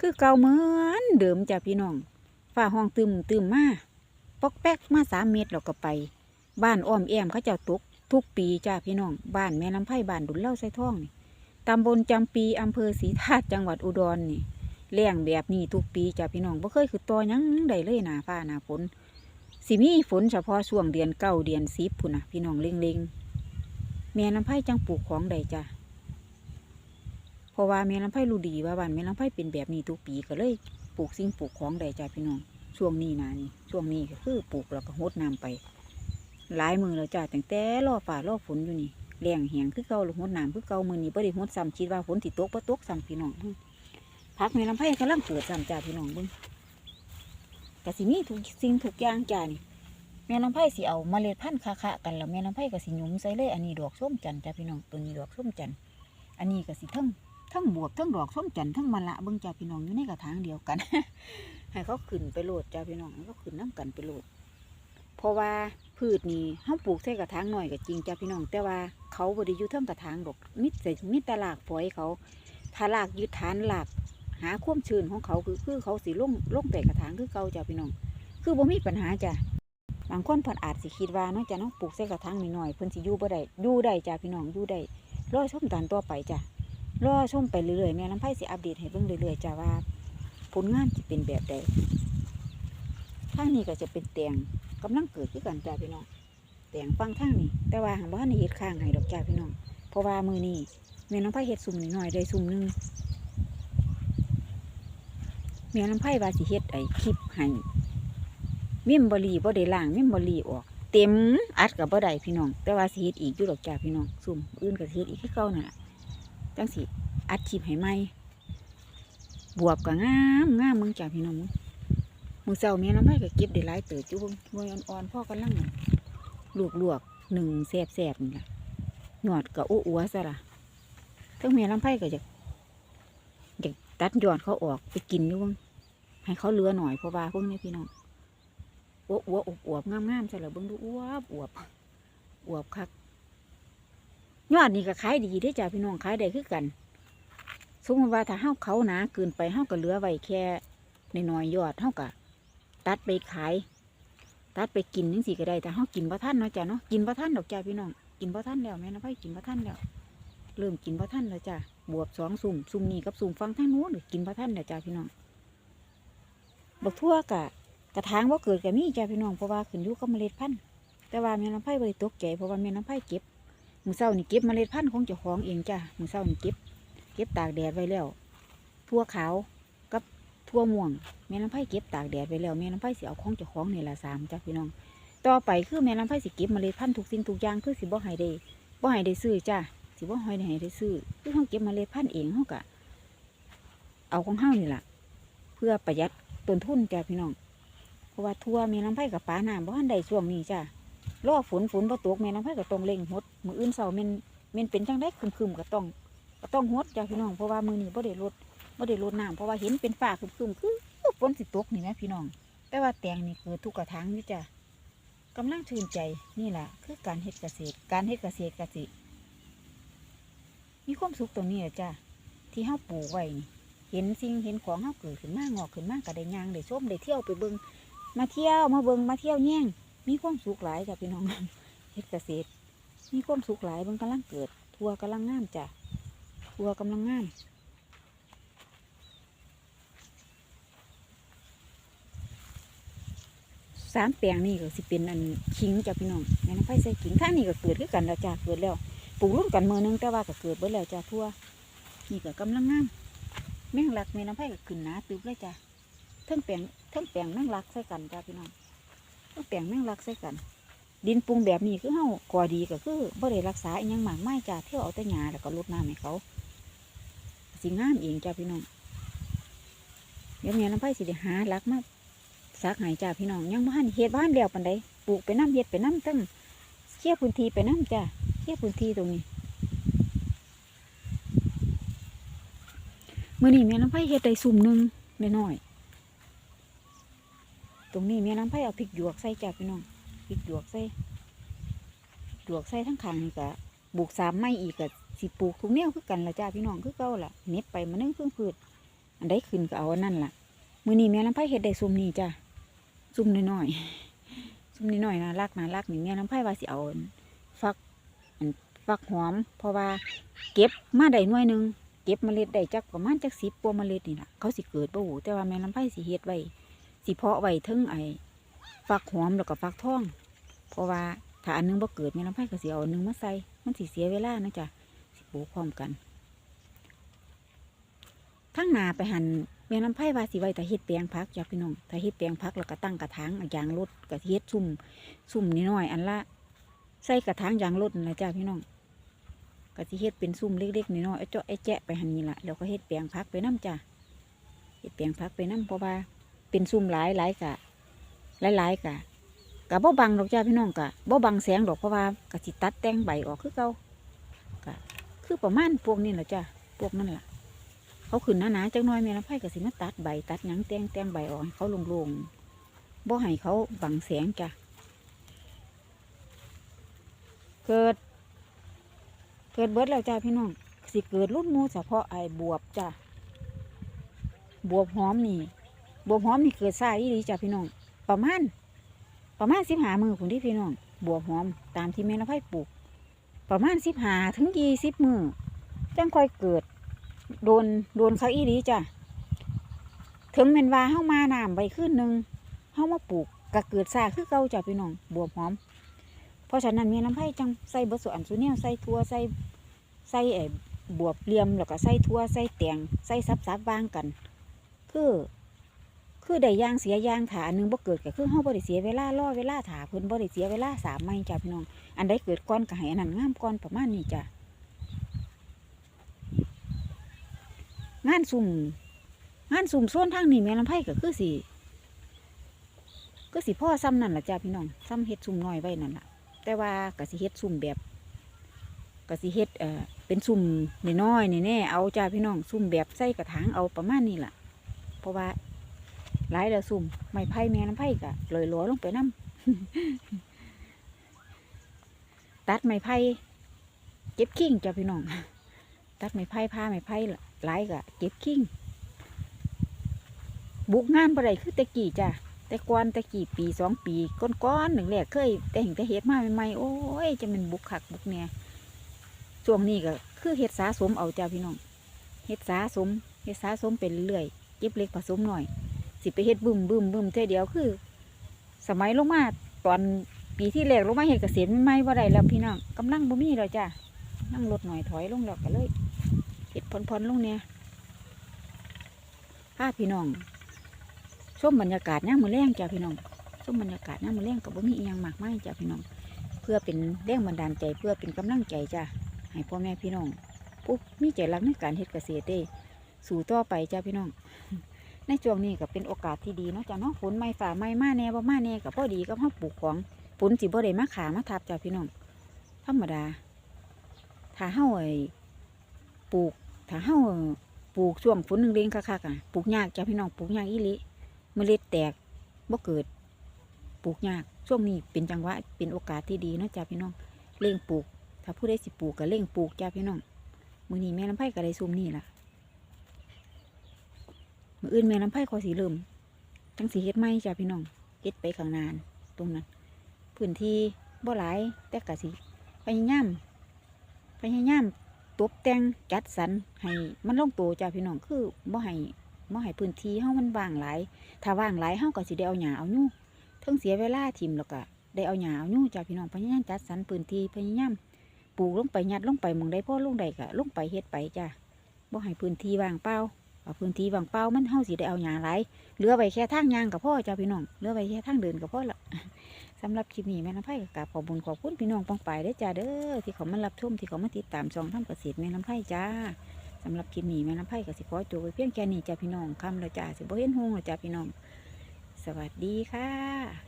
คือเก่าเหมือนเดิมจ้ะพี่น้องฝ้าห้องตึมตึมมาปอกแป๊กมาสามเมตรแล้วก็ไป บ้านอ้อมแอมเขาเจ้าตกทุกปีจ้าพี่น้อง บ้านแม่ลำไผ่บ้านดุลเล่าไส้ท่องนี่ตำบลจำปีอำเภอศรีธาตุจังหวัดอุดรนี่เลี้ยงแบบนี้ทุกปีจ้าพี่น้องบ่เคยคือตัวยังใดเลยหนาฟ้าหนาฝนสิมีฝนเฉพาะช่วงเดือนเก้าเดือนสิบพุ่นนะพี่น้องเล็งเลงๆแม่ลำไผ่จังปลูกของใดจ้า ราะว่าแม่ลำไผ่รู้ดีว่าบ้านแม่ลำไผ่เป็นแบบนี้ทุกปีก็เลยปลูกสิ่งปลูกของใดจ้าพี่น้องช่วงนี้นะนี่ช่วงนี้ก็คือปลูกแล้วก็หดน้ำไปหลายมือแล้วจ้าตั้งแต่รอฝ่ารอฝนอยู่นี่แรงแหงคือเก่าหรือหดน้ำคือเก่ามือนี้บ่ได้หดซ้ำคิดว่าฝนสิตกบ่ตกซ้ำพี่น้องพักในลำไผ่กำลังเปิดซ้ำจ้าพี่น้องบิ่งก็สิมีทุกสิ่งทุกอย่างจ้านี่แม่ลำไผ่สิเอาเมล็ดพันธุ์คะๆกันแล้วแม่ลำไผ่ก็สิหยุมใส่เลยอันนี้ดอกส้มจันทร์จ้าพี่น้องตัวนี้ดอกส้มจันทร์อันนี้ก็สิทั้ง ทั้งบวบทั้งดอกส้มจันทั้งมะละเบิ่งจ้าพี่น้องอยู่ในกระถางเดียวกัน ให้เขาขึ้นไปโหลดจ้าพี่น้องให้เขาขึ้นน้ำกันไปโหลดเพราะว่าพืชนี่เฮาปลูกใส่กระถางหน่อยก็จริงจ้าพี่น้อง แต่ว่าเขาบ่ได้อยู่เทิงกระถางดอกมิดใส่มิดตลากปล่อยเขาถ้าลากยึดฐานหลากหาความชื้นของเขาคือคือเขาสิลงลงแต่กระถางคือเก่าจ้าพี่น้อง คือบ่มีปัญหาจ้ะบางคนเพิ่นอาจสิคิดว่าเนาะจ้ะเนาะปลูกใส่กระถางน้อยๆเพิ่นสิอยู่บ่ได้อยู่ได้จ้าพี่น้องอยู่ได้รอชมตอนต่อไปจ้ะ รอชมไปเรื่อยๆแม่ลำไผ่สิอัปเดตให้เบิ่งเรื่อยๆจ้ะว่าผลงานสิเป็นแบบใดทางนี้ก็จะเป็นแตงกำลังเกิดขึ้นกันจ้าพี่น้องแตงฟังทางนี้ แต่ว่าหางบ้านในเฮ็ดข้างให้ดอกจ้าพี่น้องเพราะว่ามือนี้แม่น้ำไผ่เฮ็ดซุ่มนิดหน่อยได้ซุ่มหนึงแม่น้ำไผ่ว่าสิเฮ็ดไอ้คลิปให้มิมบรีบ่ได้ล่างมิมบรีออก เต็มอัดกับบ่ได้พี่น้อง แต่ว่าสิเฮ็ดอีกอยู่ดอกจ้าพี่น้องซุ่มอื่นก็สิเฮ็ดอีกคือเก่านั่นล่ะ จังสิอัดคลิปให้ใหม่บวบก็งามงามมึงจ้าพี่น้องมึงมือเช้าแม่น้ำไผ่ก็เก็บได้หลายเติบอยู่เบิ่งหน่วยอ่อนๆพ่อกำลังลวกลวกหนึ่งแสบๆนี่ล่ะหยอดก็อ้อวซะละทั้งแม่น้ำไผ่ก็จะอยากตัดยอดเขาออกไปกินอยู่งให้เขาเลือหน่อยเพราะว่าพวกนี้พี่น้องอ้วๆอวบงามๆซะละเบิ่งดูอ้วบอวบอวบคัก ยอดนี่ก็ขายดีได้จ้ะพี่น้องขายได้คือกัน สมมติว่าถ้าเฮาเขาหนาเกินไปเฮาก็เหลือไว้แค่ในน้อยยอดเฮาก็ตัดไปขาย ตัดไปกินจังสิก็ได้แต่เฮากินบ่ทันเนาะจ้ะเนาะกินบ่ทันดอกจ้าพี่น้องกินบ่ทันแล้วแม่นะพ่กินบ่ทันแล้วเริ่มกินบ่ทันแล้วจ้ะบวบสองซุ่มซุ่มนี่กับซุ่มฟังทางโน้นกินบ่ทันแล้วจ้าพี่น้องบักทั่วกะกระถางว่าเกิดกับมีจ้าพี่น้องเพราะว่าขึ้นอยู่กับเมล็ดพันธุ์แต่ว่าแม่น้ำไผ่บริตกใจเพราะว่าแม่น้ำไผ่เก็บ มือเศร้านี่เก็บเมล็ดพันธุ์ของเจ้าของเองจ้ามือเศร้านี่เก็บ เก็บตากแดดไว้แล้วทั่วขาวกับทั่วม่วงแม่น้ำไผ่เก็บตากแดดไว้แล้วแม่น้ำไผ่สิเอาของเจ้าของนี่ละสามจ้ะพี่น้อง ต่อไปคือแม่น้ำไผ่สิเก็บเมล็ดพันธุ์ทุกสิ่งทุกอย่างคือสิบ่ให้ได้บ่ให้ได้ซื้อจ้ะสิบ่ให้ได้ให้ได้ซื้อคือเขาเก็บเมล็ดพันธุ์เองเขากะเอาของเฮานี่ล่ะเพื่อประหยัดต้นทุนจ้ะพี่น้อง เพราะว่าทั่วแม่น้ำไผ่กับป้าน้ำบ่ทันได้ช่วงนี้จ้ะ รอฝนฝนบ่ตกแม่น้ำไผ่ก็ต้องเร่งหดมืออื่นเช้าแม่นแม่นเป็นจังได๋คึมๆก็ต้องก็ต้องหดจ้ะพี่น้องเพราะว่ามือนี้บ่ได้ลดบ่ได้ลดน้ำเพราะว่าเห็นเป็นฟ้าคึมๆคือฝนสิตกนี่นะพี่น้อง แต่ว่าแตงนี่คือทุกกระถางนี่จ้ะกำลังชื่นใจนี่แหละคือการเฮ็ดเกษตร การเฮ็ดเกษตรกสิมีความสุขตรงนี้แหละจ้ะที่เฮาปลูกไว้นี่เห็นสิ่งเห็นของเฮาเกิดขึ้นมากงอกขึ้นมากก็ได้ย่างได้ชมได้เที่ยวไปเบิงมาเที่ยวมาเบิงมาเที่ยวแย่ง มีความสุขหลายจ้ะพี่น้องเฮ็ดเกษตร มีความสุขหลายเบิ่งกำลังเกิด ทัวกำลังงามจ้ะทัวกำลังงามสามแปลงนี่ก็สิเป็นอันขิงจ้ะพี่น้องแม่น้ำไผ่ใส่ขิงท่านี่ก็เกิดขึ้นกันแล้วจ้าเกิดแล้วปลูกรุ่นกันมือนึงแต่ว่าก็เกิดเบิดแล้วจ้าทั่วนี่ก็กำลังงามแมงลักแม่น้ำไผ่ก็ขึ้นหนาตึบเลยจ้าเทั้งแปลงเทั้งแปลงแมงลักใส่กันจ้าพี่น้อง เทั้งแปลงแมงลักใส่กัน ดินปรุงแบบนี้คือเฮาก่อดีก็คือบ่ได้รักษาอหยังมากไม่จ้าเที่ยวเอาแต่หญ้าแล้วก็รดน้ำให้เขาสิงามเองจ้าพี่น้องเดี๋ยวแม่น้ำไผ่สิได้หาลักมาสักหายจ้าพี่น้องยังบ้านเฮ็ดบ้านแล้วปันใดปลูกไปน้ำเฮ็ดไปน้ำตั้งเคลียพื้นที่ไปน้ำจ้าเคลียพื้นที่ตรงนี้เมื่อนี้แม่น้ำไผ่เฮ็ดได้ซุ่มหนึ่งน้อย ตรงนี้แม่น้ำไผ่เอาพริกหยวกใส่จ้าพี่น้องพริกหยวกใส่หยวกใส่ทั้งขางนี่ก็ปลูกสามไม้อีกก็สิปลูกทุกแนวคือกันละจ้าพี่น้องคือเก่าละเน็บไปมานึ่งเพิ่งพืชอันใดขึ้นก็เอาอันนั่นล่ะมือนี้แม่ลำไผเฮ็ดได้ซุ่มนี้จ้ะซุ่มน้อยๆซุ่มน้อยๆน่ารักน่ารักนี่แม่ลำไผว่าสิเอาฟักอันฟักหอม เพราะว่าเก็บมาได้หน่วยหนึงเก็บเมล็ดได้จักประมาณจัก10กว่าเมล็ดนี่ล่ะเขาสิเกิดบ่ฮู้แต่ว่าแม่ลำไผสิเฮ็ดไว้ สิเพาะไว้ทึงไอ้ฟักหอมแล้วก็ฟักทอง เพราะว่าถ้าอันนึงบ่เกิดแม่ลำไผก็เสิเอาอันหนึงมาใส่มันสิเสียเวลานะจ๊ะสิปลูกพร้อมกันทั้งนาไปหันแม่น้ำไผ่ว่าสิไว้แต่เฮ็ดแปลงพักจ้ะพี่น้องถ้าเฮ็ดแปลงพักแล้วก็ตั้งกระถางยางรถก็สิเฮ็ดซุ่มซุ่มนิดหน่อย อันละใส่กระถางยางรถนะจ้ะพี่น้องก็สิเฮ็ดเป็นซุ่มเล็กๆน้อยๆไอ้เจาะไอ้แจะไปหันนี่ละแล้วก็เฮ็ดแปลงพักไปน้ำจ้ะเฮ็ดแปลงพักไปน้ำเพราะว่า เป็นซุ่มหลายหลายๆกะหลายหลายๆกะกะบ่บังดอกจ้ะพี่น้องกะบ่บังแสงดอกเพราะว่ากะสิตัดแต่งใบออกคือเก่ากะคือประมาณพวกนี้แหละจ้ะพวกนั่นล่ะเขาขึ้นหนาๆจังน้อยแม่ลำไผ่ก็สิมาตัดใบตัดหยังแต่งแต่งใบออกให้เขาโลงๆบ่ให้เขาบังแสงจ้ะเกิด เกิดเบิดแล้วจ้าพี่น้องสิเกิดรุ่นมูเฉพาะไอ้บวบจ้ะบวบหอมนี่ บวบหอมนี่เกิดซาอีหลีจ้ะพี่น้อง ประมาณประมาณสิบหามือคุณที่พี่น้อง บวบหอมตามที่แม่ลำไผ่ปลูก ประมาณสิบหาถึงยี่สิบมือจังค่อยเกิด โดนโดนเขาอีหลีจ้ะถึงแม่นว่าเฮามาน้ำใบขึ้นหนึ่งเฮามาปลูกก็เกิดซาคือเก่าจ้ะพี่น้อง บวบหอม เพราะฉะนั้นเมียน้ำไผ่จังใส่เบดส่วนสุเนียวใส่ทั่วใส่ใส่ไอ้บวบเลียมแล้วก็ใส่ทั่วใส่แตงใส่ซับซับๆวางกัน คือ คือได้ย่างเสียย่างถาอันหนึงบ่เกิดก็คือเฮาบ่ได้เสียเวลารอเวลาถาเพิ่นบ่ได้เสียเวลาสามไม่จ้ะพี่น้อง อันใดเกิดก่อนก็ให้อันนั้นงามก่อนประมาณนี้จ้ะงานสุ่มงานสุ่มส่วนทางนี้แม่ลำไผ่ก็คือสิก็สิพ่อซ้ำนั่นแหละจ้าพี่น้องซ้ำเฮ็ดสุ่มน้อยไว้นั่นล่ะแต่ว่าก็สิเฮ็ดสุ่มแบบก็สิเฮ็ดเอ่อเป็นสุ่มน้อยๆแน่ๆเอาจ้าพี่น้องสุ่มแบบใส่กระถางเอาประมาณนี้ล่ะเพราะว่า หลายแล้วสุ่มไม้ไผ่แม่ลำไผ่ก็ลอยๆลงไปน้ำตัดไม้ไผ่เก็บขิ้งจ้าพี่น้อง ตัดไม้ไผ่ผ้าไม้ไผ่ล่ะหลายก็เก็บขิงบุกงานบ่ได้คือต่กี่จ้ะแต่ก่อนต่กี่ปีสองปีก้อนๆหนึ่งแรกเคย แต่เห็นแต่เฮ็ดมาใหม่ๆโอ้ยจะเป็นบุกขักบุกเนี่ยช่วงนี้ก็คือเฮ็ดสะสมเอาจ้าพี่น้องเฮ็ดสะสมเฮ็ดสะสมเป็นเรื่อยเก็บเล็กผสมหน่อย สิไปเฮ็ดบึมบึมบึมเท่เดียวคือ สมัยลงมาตอนปีที่แรกลงมาเฮ็ดเกษตรใหม่ๆบ่ได้แล้วพี่น้องกำลังบ่มีแล้วจ้ะนั่งลดหน่อยถอยลงแล้วก็เลยเห็ดพอนๆลงเนี่ยพาพี่น้องชมบรรยากาศย่างมือแรงจ้าพี่น้องชมบรรยากาศย่างมือแรงกับบ่มีอีหยังมากมายจ้าพี่น้อง เพื่อเป็นแรงบันดาลใจเพื่อเป็นกำลังใจจ้าให้พ่อแม่พี่น้องปุ๊บมีใจรักในการเฮ็ดเกษตรได้สู่ต่อไปจ้าพี่น้อง ในช่วงนี้ก็เป็นโอกาสที่ดีเนาะจ้าเนาะฝนไม่ฝ่าไม่มาแน่บ่มาแน่กับพอดีก็เฮาปลูกของฝนสิบ่ได้มาขามาทับจ้าพี่น้องธรรมดา ถ้าเฮาไอ้ปลูก ถ้าเฮาปลูกช่วงฝนหนึ่งเลี้ยงคักๆอะปลูกยากจ้ะพี่น้องปลูกยากอีหลิเมล็ดแตกบ่เกิด ปลูกยากช่วงนี้เป็นจังหวะเป็นโอกาสที่ดีเนาะจ้ะพี่น้องเร่งปลูก ถ้าผู้ใดสิปลูกก็เร่งปลูกจ้ะพี่น้องมือนี้แม่ลำไผ่ก็ได้ซุมนี่ล่ะ มืออื่นแม่ลำไผ่ขอสิเริ่มจังสีเฮ็ดใหม่จ้ะพี่น้องเฮ็ดไปข้างนานตรงนั้นพื้นที่บ่หลายแต่ก็สิพยายามพยายามตกแต่งจัดสรรให้มันลงตัวจ้าพี่น้องคือบ่ให้บ่ให้พื้นที่เฮามันว่างหลายถ้าว่างหลายเฮาก็สิได้เอาหญ้าเอายู่เทั้งเสียเวลาทิ่มแล้วก็ได้เอาหญ้าเอายู่จ้าพี่น้องพยายามจัดสรรพื้นที่พยายามปลูกลงไปยัดลงไปมองใดพ่อลงใดก็ลงไปเฮ็ดไปจ้าบ่ให้พื้นที่ว่างเปล่า เอาพื้นที่ว่างเปล่ามันเฮาสิได้เอาหญ้าหลเหลือไว้แค่ทางยางก็พอจ้าพี่น้องเหลือไว้แค่ทางเดินก็พอละสำหรับคลิปนี้แม่น้ำไผ่ก็กราบขอบคุญขอบคุณพี่น้องปองไปได้จ้าเด้อที่เขามารับชมที่เขามาติดตามช่องทำเกษตรแม่น้ำไผ่จ้าสำหรับคลิปนี้แม่น้ำไผ่ก็สิขอจบไปเพียงแค่นี้จ้าพี่น้องคำแล้วจ้าสิบ่เห็นหงแล้วจ้าพี่น้อง สวัสดีค่ะ